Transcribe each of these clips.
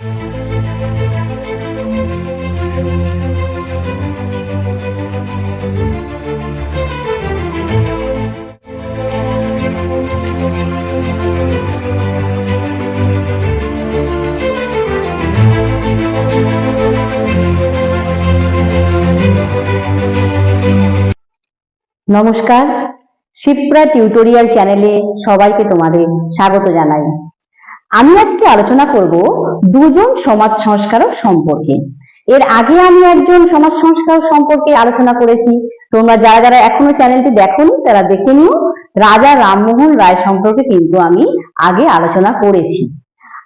নমস্কার। শিপ্রা টিউটোরিয়াল চ্যানেলে সবাইকে তোমাদের স্বাগত জানাই। আমি আজকে আলোচনা করব দুজন সমাজ সংস্কারক সম্পর্কে। এর আগে আমি একজন সমাজ সংস্কারক সম্পর্কে আলোচনা করেছি। তোমরা যারা যারা এখনও চ্যানেলটি দেখোনি, তারা দেখে নিও। রাজা রামমোহন রায় সম্পর্কে কিন্তু আমি আগে আলোচনা করেছি।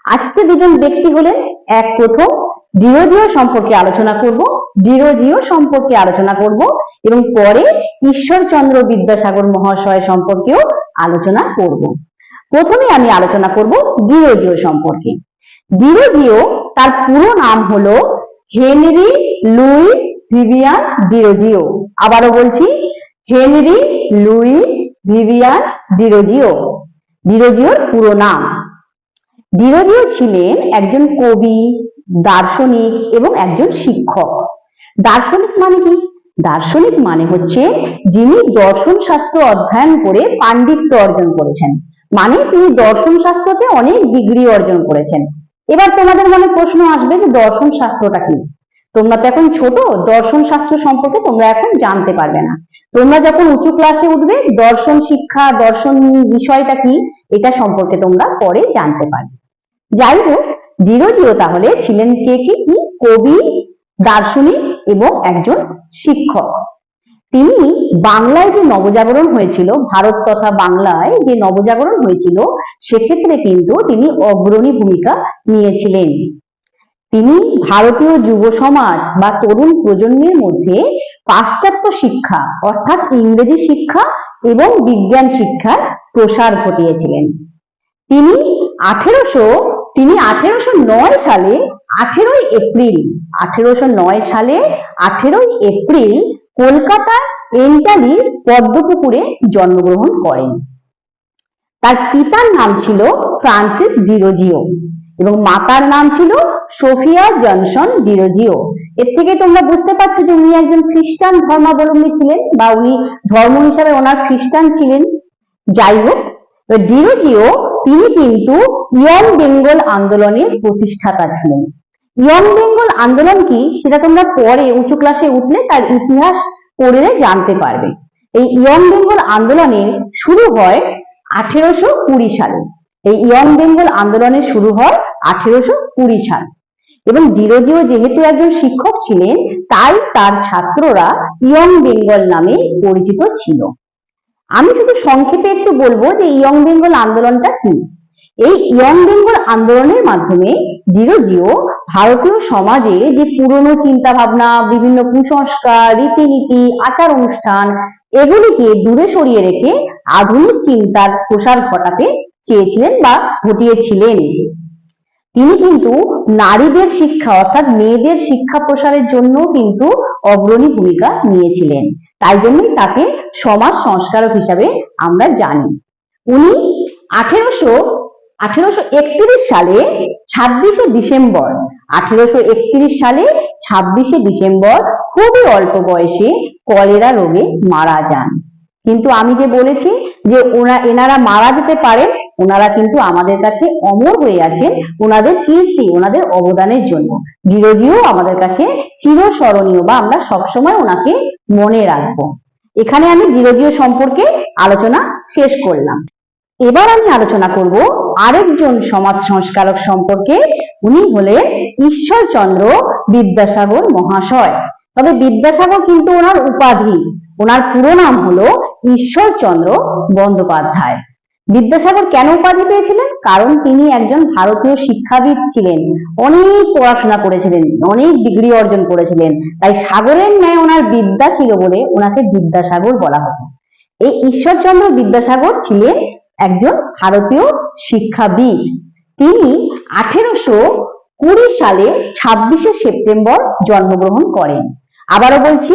আজকে দুজন ব্যক্তি হলেন এক প্রথম, ডিরোজিও সম্পর্কে আলোচনা করব। ডিরোজিও সম্পর্কে আলোচনা করব এবং পরে ঈশ্বরচন্দ্র বিদ্যাসাগর মহাশয় সম্পর্কেও আলোচনা করব। প্রথমে আমি আলোচনা করব ডিরোজিও সম্পর্কে। ডিরোজিও তার পুরো নাম হলো হেনরি লুই ভিভিয়ান ডিরোজিও আবারও বলছি, হেনরি লুই ভিভিয়ান ডিরোজিও ডিরোজিওর পুরো নাম। ডিরোজিও ছিলেন একজন কবি, দার্শনিক এবং একজন শিক্ষক। দার্শনিক মানে কি? দার্শনিক মানে হচ্ছে যিনি দর্শন শাস্ত্র অধ্যয়ন করে পাণ্ডিত্য অর্জন করেছেন। মানে তিনি দর্শন শাস্ত্রতে অনেক ডিগ্রি অর্জন করেছেন। এবার তোমাদের মনে প্রশ্ন আসবে যে দর্শন শাস্ত্রটা কি? তোমরা তো এখন ছোট, দর্শন শাস্ত্র সম্পর্কে তোমরা এখন জানতে পারবে না। তোমরা যখন উঁচু ক্লাসে উঠবে, দর্শন শিক্ষা, দর্শন বিষয়টা কি, এটা সম্পর্কে তোমরা পরে জানতে পারবে। যাই হোক ডিরোজিও তাহলে ছিলেন কি কি? কবি, দার্শনিক এবং একজন শিক্ষক। তিনি বাংলায় যে নবজাগরণ হয়েছিল, ভারত তথা বাংলায় যে নবজাগরণ হয়েছিল, সেক্ষেত্রে কিন্তু তিনি অগ্রণী ভূমিকা নিয়েছিলেন। তিনি ভারতীয় যুব সমাজ বা তরুণ প্রজন্মের মধ্যে পাশ্চাত্য শিক্ষা, অর্থাৎ ইংরেজি শিক্ষা এবং বিজ্ঞান শিক্ষার প্রসার ঘটিয়েছিলেন। তিনি আঠেরোশো তিনি আঠেরোশো নয় সালে, আঠেরোই এপ্রিল, আঠেরোশো নয় সালে আঠেরোই এপ্রিল কলকাতার এন্টালির পদ্মপুকুরে জন্মগ্রহণ করেন। তার পিতার নাম ছিল ফ্রান্সিস ডিরোজিও এবং মাতার নাম ছিল সোফিয়া জনসন ডিরোজিও। এর থেকে তোমরা বুঝতে পারছ যে উনি একজন খ্রিস্টান ধর্মাবলম্বী ছিলেন বা উনি ধর্ম হিসাবে ওনার খ্রিস্টান ছিলেন। যাই হোক ডিরোজিও তিনি কিন্তু ইয়ং বেঙ্গল আন্দোলনের প্রতিষ্ঠাতা ছিলেন। ইয়ং বেঙ্গল আন্দোলন কি? সেটা তোমরা পরে উঁচু ক্লাসে উঠলে তার ইতিহাস পড়লে জানতে পারবে। এই ইয়ং বেঙ্গল আন্দোলনের শুরু হয় আঠেরোশো কুড়ি সালে। এই ইয়ং বেঙ্গল আন্দোলনের শুরু হয় আঠেরোশো কুড়ি সাল। এবং ডিরোজিও যেহেতু একজন শিক্ষক ছিলেন, তাই তার ছাত্ররা ইয়ং বেঙ্গল নামে পরিচিত ছিল। আমি শুধু সংক্ষেপে একটু বলব যে ইয়ং বেঙ্গল আন্দোলনটা কি? এই ইয়ং বেঙ্গল আন্দোলনের মাধ্যমে ডিরোজিও ভারতীয় সমাজে যে পুরনো চিন্তা ভাবনা বিভিন্ন কুসংস্কার, রীতিনীতি, আচার অনুষ্ঠান, এগুলিকে দূরে সরিয়ে রেখে আধুনিক চিন্তার প্রসার ঘটাতে চেয়েছিলেন বা ঘটিয়েছিলেন। তিনি কিন্তু নারীদের শিক্ষা অর্থাৎ মেয়েদের শিক্ষা প্রসারের জন্য কিন্তু অগ্রণী ভূমিকা নিয়েছিলেন। তাই জন্যই তাকে সমাজ সংস্কারক হিসাবে আমরা জানি। উনি আঠেরোশো আঠেরোশো একত্রিশ সালে ছাব্বিশে ডিসেম্বর, আঠেরোশো একত্রিশ সালে ছাব্বিশে ডিসেম্বর খুবই অল্প বয়সে কলেরা রোগে মারা যান। কিন্তু আমি যে বলেছি যে ওনা, এনারা মারা যেতে পারেন, ওনারা কিন্তু আমাদের কাছে অমর হয়ে আছেন, ওনাদের কীর্তি, ওনাদের অবদানের জন্য। বিরোধীও আমাদের কাছে চিরস্মরণীয় বা আমরা সবসময় ওনাকে মনে রাখব। এখানে আমি বিরোধীয় সম্পর্কে আলোচনা শেষ করলাম। এবার আমি আলোচনা করব আরেকজন সমাজ সংস্কারক সম্পর্কে উনি হলেন ঈশ্বরচন্দ্র বিদ্যাসাগর মহাশয়। তবে বিদ্যাসাগর কিন্তু ওনার উপাধি, ওনার পুরো নাম হলো ঈশ্বরচন্দ্র বন্দ্যোপাধ্যায়। বিদ্যাসাগর কেন উপাধি পেয়েছিলেন? কারণ তিনি একজন ভারতীয় শিক্ষাবিদ ছিলেন, অনেক পড়াশোনা করেছিলেন, অনেক ডিগ্রি অর্জন করেছিলেন, তাই সাগরের ন্যায় ওনার বিদ্যা ছিল বলে ওনাকে বিদ্যাসাগর বলা হতো। এই ঈশ্বরচন্দ্র বিদ্যাসাগর ছিলেন একজন ভারতীয় শিক্ষাবিদ। তিনি আঠেরোশো কুড়ি সালে ছাব্বিশে সেপ্টেম্বর জন্মগ্রহণ করেন। আবারও বলছি,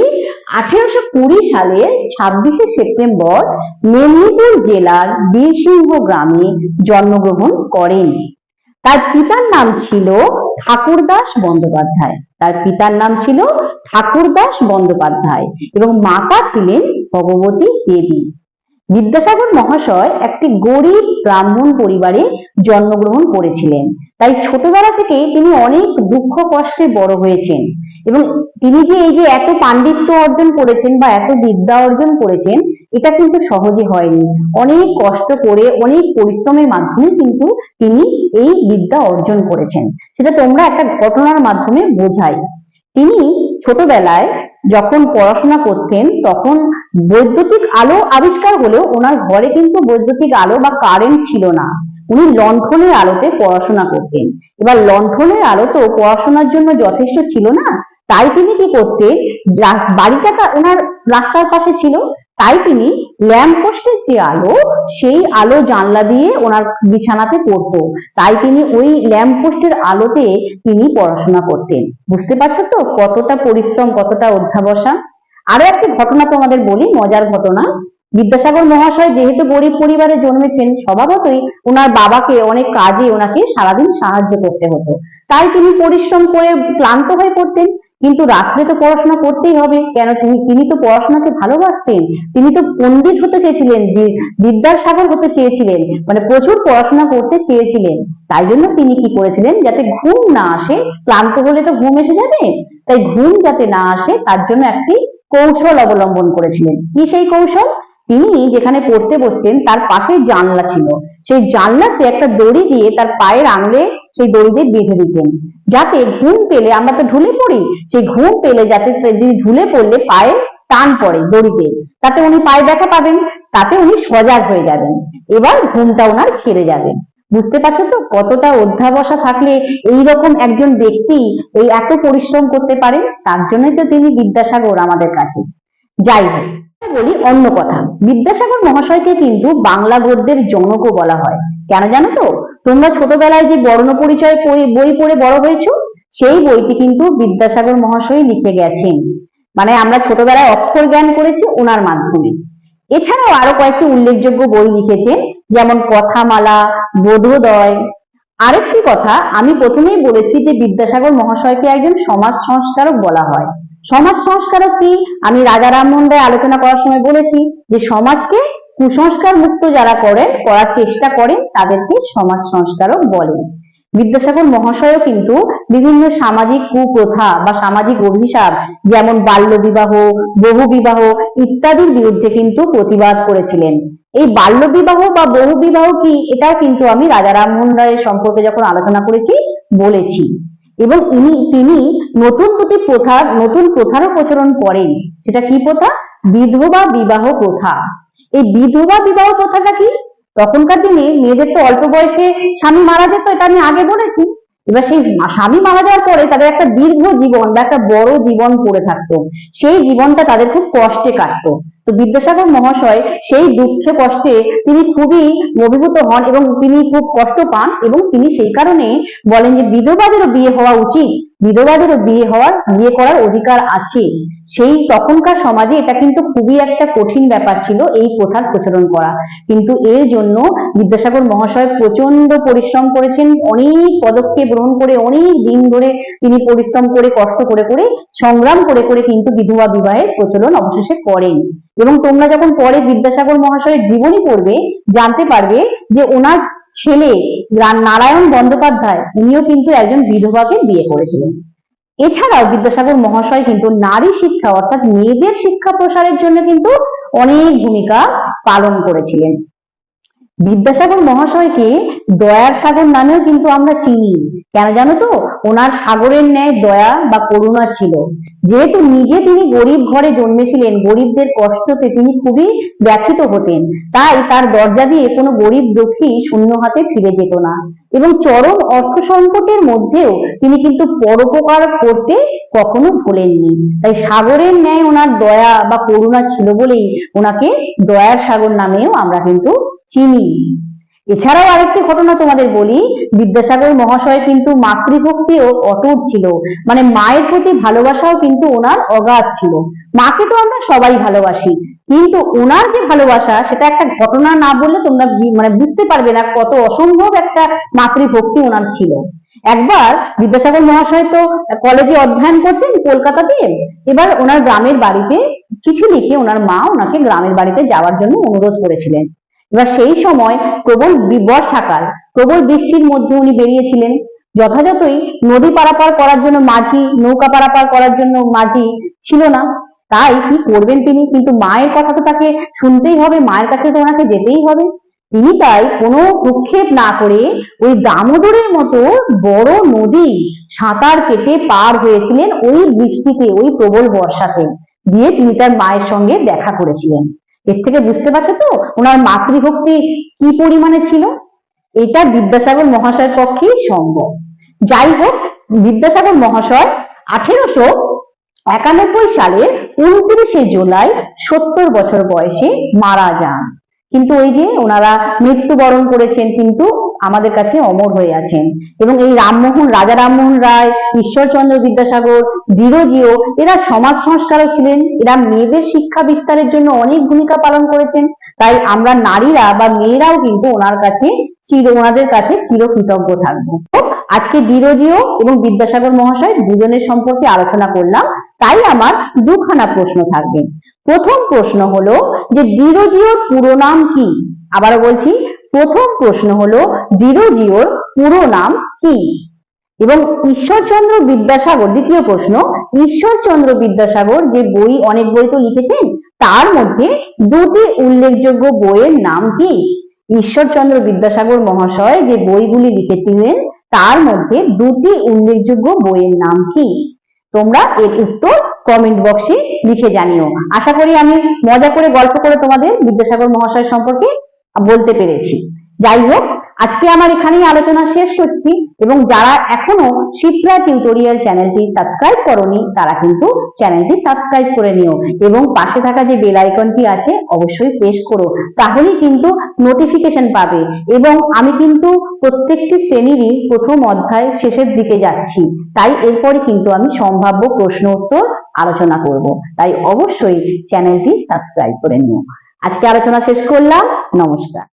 আঠেরোশো কুড়ি সালে ছাব্বিশে সেপ্টেম্বর মেদিনীপুর জেলার বীরসিংহ গ্রামে জন্মগ্রহণ করেন। তার পিতার নাম ছিল ঠাকুরদাস বন্দ্যোপাধ্যায়। তার পিতার নাম ছিল ঠাকুরদাস বন্দ্যোপাধ্যায় এবং মাতা ছিলেন ভগবতী দেবী। বিদ্যাসাগর মহাশয় একটি গরিব ব্রাহ্মণ পরিবারে জন্মগ্রহণ করেছিলেন। তাই ছোটবেলা থেকে তিনি অনেক দুঃখ কষ্টে বড় হয়েছেন এবং তিনি যে এই যে এত পাণ্ডিত্য অর্জন করেছেন বা এত বিদ্যা অর্জন করেছেন, এটা কিন্তু সহজে হয়নি। অনেক কষ্ট করে, অনেক পরিশ্রমের মাধ্যমে কিন্তু তিনি এই বিদ্যা অর্জন করেছেন। সেটা তোমরা একটা ঘটনার মাধ্যমে বোঝাই। তিনি ছোটবেলায় যখন পড়াশোনা করতেন, তখন বৈদ্যুতিক আলো আবিষ্কার হলেও ওনার ঘরে কিন্তু বৈদ্যুতিক আলো বা কারেন্ট ছিল না। উনি লণ্ঠনের আলোতে পড়াশোনা করতেন। এবার লণ্ঠনের আলো তো পড়াশোনার জন্য যথেষ্ট ছিল না, তাই তিনি কি করতেন বাড়িটা ওনার রাস্তার পাশে ছিল, তাই তিনি ল্যাম্প পোস্টের যে আলো, সেই আলো জানলা দিয়ে ওনার বিছানাতে পড়তো। তাই তিনি ওই ল্যাম্প পোস্টের আলোতে তিনি পড়াশোনা করতেন। বুঝতে পারছ তো কতটা পরিশ্রম, কতটা অধ্যাবসান আরও একটা ঘটনা তোমাদের বলি, মজার ঘটনা। বিদ্যাসাগর মহাশয় যেহেতু গরিব পরিবারে জন্মেছেন, স্বভাবতই ওনার বাবাকে অনেক কাজে ওনাকে সারাদিন সাহায্য করতে হতো। তাই তিনি পরিশ্রম করে ক্লান্ত হয়ে পড়তেন, কিন্তু রাত্রে তো পড়াশোনা করতেই হবে। কেন তিনি তিনি তো পড়াশোনাকে ভালোবাসতেন। তিনি তো পণ্ডিত হতে চেয়েছিলেন বিদ্যার সাগর হতে চেয়েছিলেন মানে প্রচুর পড়াশোনা করতে চেয়েছিলেন। তাই জন্য তিনি কি করেছিলেন, যাতে ঘুম না আসে, ক্লান্ত হলে তো ঘুম এসে যাবে? তাই ঘুম যাতে না আসে, তার জন্য একটি কৌশল অবলম্বন করেছিলেন। কি সেই কৌশল? তিনি যেখানে পড়তে বসতেন, তার পাশে জানলা ছিল। সেই জানলাতে একটা দড়ি দিয়ে তার পায়ের আঙুলে সেই দড়ি বেঁধে দিতেন। যাতে ঘুম পেলে, আমরা তো ঢুলে পড়ি, সেই ঘুম পেলে যাতে তিনি ঢুলে পড়লে পায়ে টান পড়ে দড়িতে। তাতে উনি পায়ে ব্যথা পাবেন, তাতে উনি সজাগ হয়ে যাবেন। এবার ঘুমটা ওনার ছেড়ে যাবে বুঝতে পারছ তো? কতটা অধ্যাবসা থাকলে এই রকম একজন ব্যক্তি এই এত পরিশ্রম করতে পারেন তার জন্যই তো তিনি বিদ্যাসাগর আমাদের কাছে। যাই হোক, বলি অন্য কথা। বিদ্যাসাগর মহাশয়কে কিন্তু বাংলা গদ্যের জনক বলা হয়। কেন জানো তো? তোমরা ছোটবেলায় যে বর্ণ পরিচয় বই পড়ে বড় হয়েছো, সেই বইটি কিন্তু বিদ্যাসাগর মহাশয় লিখে গেছেন। মানে আমরা ছোটবেলায় অক্ষর জ্ঞান করেছি ওনার মাধ্যমে। এছাড়াও আরও কয়েকটি উল্লেখযোগ্য বই লিখেছেন। যেমন কথামালা, বোধোদয়। আরেকটি কথা, আমি প্রথমেই বলেছি যে বিদ্যাসাগর মহাশয়কে একজন সমাজ সংস্কারক বলা হয়। সমাজ সংস্কারক কি? আমি রাজা রামমোহন রায় আলোচনা করার সময় বলেছি যে সমাজকে কুসংস্কার মুক্ত যারা করেন, করার চেষ্টা করেন, তাদেরকে সমাজ সংস্কারক বলেন। বিদ্যাসাগর মহাশয়ও কিন্তু বিভিন্ন সামাজিক কুপ্রথা বা সামাজিক অভিশাপ, যেমন বাল্য বিবাহ বহু বিবাহ ইত্যাদির বিরুদ্ধে কিন্তু প্রতিবাদ করেছিলেন। এই বাল্য বিবাহ বা বহু বিবাহ কি? এটা কিন্তু আমি রাজা রামমোহন রায়ের সম্পর্কে যখন আলোচনা করেছি, বলেছি। এবং ইনি, তিনি নতুন দুটি প্রথার নতুন প্রথারও প্রচলন করেন। সেটা কি প্রথা? বিধবা বিবাহ প্রথা। এই বিধবা বিবাহ প্রথাটা কি? তখনকার দিনে মেয়েদের তো অল্প বয়সে স্বামী মারা যেত, এটা আমি আগে বলেছি। এবার সেই স্বামী মারা যাওয়ার পরে তাদের একটা দীর্ঘ জীবন বা একটা বড় জীবন পড়ে থাকতো। সেই জীবনটা তাদের খুব কষ্টে কাটতো। তো বিদ্যাসাগর মহাশয় সেই দুঃখে কষ্টে তিনি খুবই অভিভূত হন এবং তিনি খুব কষ্ট পান এবং তিনি সেই কারণে বলেন যে বিধবাদেরও বিয়ে হওয়া উচিত। বিধবাদেরও বিয়ে হওয়ার, বিয়ে করার অধিকার আছে সেই তখনকার সমাজে এটা কিন্তু খুবই একটা কঠিন ব্যাপার ছিল এই প্রথার প্রচলন করা। কিন্তু এর জন্য বিদ্যাসাগর মহাশয় প্রচণ্ড পরিশ্রম করেছেন, অনেক পদক্ষেপ গ্রহণ করে, অনেক দিন ধরে তিনি পরিশ্রম করে, কষ্ট করে করে, সংগ্রাম করে করে কিন্তু বিধবা বিবাহের প্রচলন অবশেষে করেন। এবং তোমরা যখন পরে বিদ্যাসাগর মহাশয়ের জীবনী পড়বে, জানতে পারবে যে ওনার ছেলে নারায়ণ বন্দ্যোপাধ্যায় উনিও কিন্তু একজন বিধবাকে বিয়ে করেছিলেন। এছাড়াও বিদ্যাসাগর মহাশয় কিন্তু নারী শিক্ষা অর্থাৎ মেয়েদের শিক্ষা প্রসারের জন্য কিন্তু অনেক ভূমিকা পালন করেছিলেন। বিদ্যাসাগর মহাশয়কে দয়ার সাগর নামেও কিন্তু আমরা চিনি। কেন জানো তো? ওনার সাগরের ন্যায় দয়া বা করুণা ছিল। যেহেতু নিজে তিনি গরিব ঘরে জন্মেছিলেন, গরিবদের কষ্টতে তিনি খুবই ব্যথিত হতেন। তাই তার দরজা দিয়ে কোনো গরিব দুঃখী শূন্য হাতে ফিরে যেত না। এবং চরম অর্থ সংকটের মধ্যেও তিনি কিন্তু পরোপকার করতে কখনো ভোলেননি। তাই সাগরের ন্যায় ওনার দয়া বা করুণা ছিল বলেই ওনাকে দয়ার সাগর নামেও আমরা কিন্তু চিনি। এছাড়াও আরেকটি ঘটনা তোমাদের বলি, বিদ্যাসাগর মহাশয় কিন্তু মাতৃভক্তিও অটুট ছিল। মানে মায়ের প্রতি ভালোবাসাও কিন্তু ওনার অগাধ ছিল। মাকে তো আমরা সবাই ভালোবাসি, কিন্তু ওনার যে ভালোবাসা, সেটা একটা ঘটনা না বললে তোমরা মানে বুঝতে পারবে না কত অসম্ভব একটা মাতৃভক্তি ওনার ছিল। একবার বিদ্যাসাগর মহাশয় তো কলেজে অধ্যয়ন করতেন কলকাতাতে এবার ওনার গ্রামের বাড়িতে চিঠি লিখে ওনার মা ওনাকে গ্রামের বাড়িতে যাওয়ার জন্য অনুরোধ করেছিলেন। এবার সেই সময় প্রবল বর্ষাকাল প্রবল বৃষ্টির মধ্যে উনি বেরিয়েছিলেন। যথাযথই নদী পারাপার করার জন্য মাঝি, নৌকা পারাপার করার জন্য মাঝি ছিল না। তাই কি করবেন তিনি? কিন্তু মায়ের কথা তো তাকে শুনতেই হবে, মায়ের কাছে তো ওনাকে যেতেই হবে। তিনি তাই কোনো ভ্রুক্ষেপ না করে ওই দামোদরের মতো বড় নদী সাঁতার কেটে পার হয়েছিলেন ওই বৃষ্টিতে, ওই প্রবল বর্ষাতে। দিয়ে তিনি তার মায়ের সঙ্গে দেখা করেছিলেন। এর থেকে বুঝতে পারছ তো? ওনার মাতৃভক্তি কি পরিমাণে ছিল? এটা বিদ্যাসাগর মহাশয়ের পক্ষেই সম্ভব। যাই হোক, বিদ্যাসাগর মহাশয় আঠেরোশো একানব্বই সালের উনত্রিশে জুলাই সত্তর বছর বয়সে মারা যান। কিন্তু ওই যে ওনারা মৃত্যুবরণ করেছেন কিন্তু আমাদের কাছে অমর হয়ে আছেন। এবং এই রামমোহন, রাজা রামমোহন রায়, ঈশ্বরচন্দ্র বিদ্যাসাগর ডিরোজিও এরা সমাজ সংস্কারক ছিলেন, এরা মেয়েদের শিক্ষা বিস্তারের জন্য অনেক ভূমিকা পালন করেছেন, তাই আমরা নারীরা বা মেয়েরাও কিন্তু ওনার কাছে চির, ওনাদের কাছে চিরকৃতজ্ঞ থাকব। আজকে ডিরোজিও এবং বিদ্যাসাগর মহাশয় দুজনের সম্পর্কে আলোচনা করলাম, তাই আমার দুখানা প্রশ্ন থাকবে। প্রথম প্রশ্ন হলো যে ডিরোজিওর পুরো নাম কি? আবারও বলছি, প্রথম প্রশ্ন হলো ডিরোজিওর পুরো নাম কি? এবং ঈশ্বরচন্দ্র বিদ্যাসাগর, দ্বিতীয় প্রশ্ন, ঈশ্বরচন্দ্র বিদ্যাসাগর যে বই অনেক বই তো লিখেছেন, তার মধ্যে দুটি উল্লেখযোগ্য বইয়ের নাম কি? ঈশ্বরচন্দ্র বিদ্যাসাগর মহাশয় যে বইগুলি লিখেছিলেন, তার মধ্যে দুটি উল্লেখযোগ্য বইয়ের নাম কি? তোমরা এর উত্তর কমেন্ট বক্সে লিখে জানিও। আশা করি আমি মজা করে গল্প করে তোমাদের বিদ্যাসাগর মহাশয় সম্পর্কে বলতে পেরেছি। যাই হোক আজকে আমার এখানেই আলোচনা শেষ করছি এবং যারা এখনও শিপ্রা টিউটোরিয়াল চ্যানেলটি সাবস্ক্রাইব করনি, তারা কিন্তু চ্যানেলটি সাবস্ক্রাইব করে নিও এবং পাশে থাকা যে বেল আইকনটি আছে অবশ্যই প্রেস করো, তাহলেই কিন্তু নোটিফিকেশন পাবে এবং আমি কিন্তু প্রত্যেকটি শ্রেণীরই প্রথম অধ্যায় শেষের দিকে যাচ্ছি। তাই এরপরে কিন্তু আমি সম্ভাব্য প্রশ্ন উত্তর আলোচনা করব। তাই অবশ্যই চ্যানেলটি সাবস্ক্রাইব করে নিও। আজকে আলোচনা শেষ করলাম, নমস্কার।